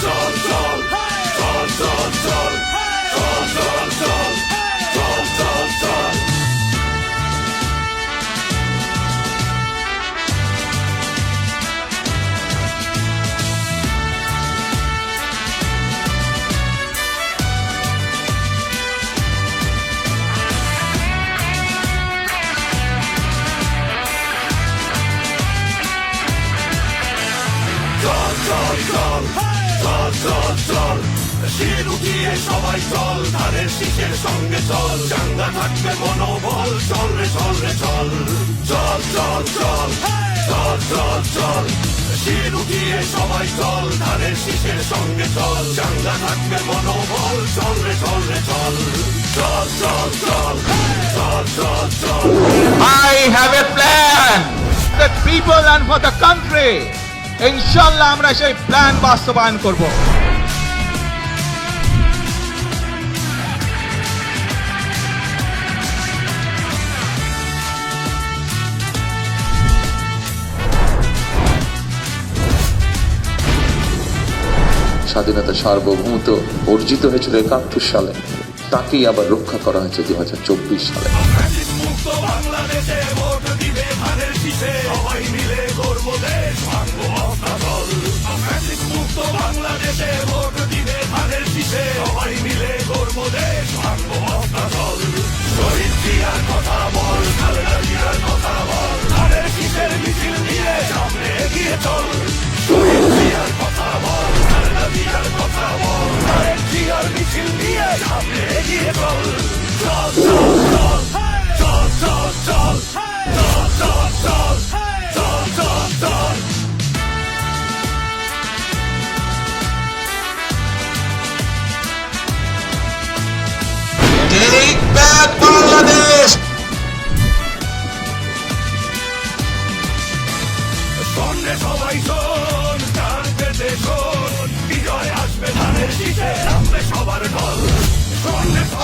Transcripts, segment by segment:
sol, sol, sol, sol, sol, sol, sol, sol, sol, Hey! চল চল। শির উঠিয়ে সবাই চল, ধানের শীষের সঙ্গে চল। চাঙ্গা থাকবে মনোবল, চল রে চল রে, চল। চল চল চল। চল চল চল। শির উঠিয়ে সবাই চল, ধানের শীষের সঙ্গে চল। চাঙ্গা থাকবে মনোবল, চল রে চল রে, চল। চল চল চল। চল চল চল। I have a plan. The people and for the country. ইনশাল্লাহ আমরা সেই প্ল্যান বাস্তবায়ন করব। স্বাধীনতা সার্বভৌমত্ব অর্জিত হয়েছিল একাত্তর সালে। তাকেই আবার রক্ষা করা হয়েছে দু হাজার চব্বিশ সালে। বাংলাদেশে ভোট দিবে ধানের শীষে। সবাই মিলে গর্ব দেশ, ভাঙবো অস্ত্রাচল শহীদ জিয়ার কথা বল, খালেদা জিয়ার কথা বল। ধানের শীষের মিছিল নিয়ে সামনে এগিয়ে চল। শহীদ জিয়ার কথা বল, খালেদা জিয়ার কথা বল। ধানের জিয়ার মিছিল নিয়ে সামনে এগিয়ে চল। চল চল Take back Bangladesh. সবাই শোন গান পেতে শোন বিজয় আসবে ধানের শীষে নামবে সবার ঢল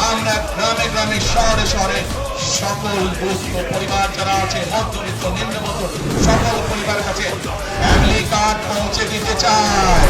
আমরা গ্রামে গ্রামে শহরে শহরে সকল দুস্থ পরিবার যারা আছে মধ্যবিত্ত নিম্নবিত্ত সকল পরিবারের কাছে ফ্যামিলি কার্ড পৌঁছে দিতে চায়